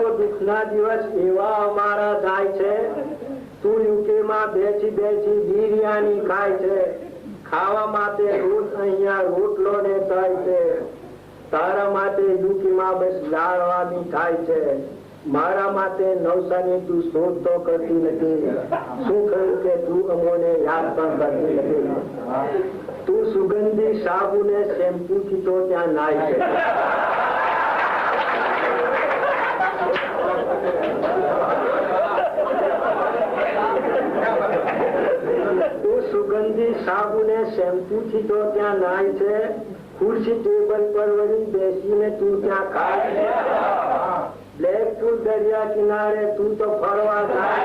તો દુઃખના દિવસ એવા અમારા થાય છે. તું યુકેમાં બેસી બેસી બિરયાની ખાય છે. ખાવા માટે રોજ અહીંયા રોટલો ને થાય છે. તારા માટે યુકેમાં બસ લાડવાની થાય છે. મારા માટે નવસારી તું શોધ તો કરતી નથી. શું કહ્યું કે તું અમોને યાદ પણ કરતી નથી. તું સુગંધી સાબુ ને શેમ્પુ થી તો ત્યાં નાય છે. તું સુગંધી સાબુ ને શેમ્પુ થી તો ત્યાં નાય છે ખુરશી ટેબલ પર વળી બેસીને તું ત્યાં ખાય બ્લેક ફૂલ દરિયા કિનારે તું તો ફરવા જાય.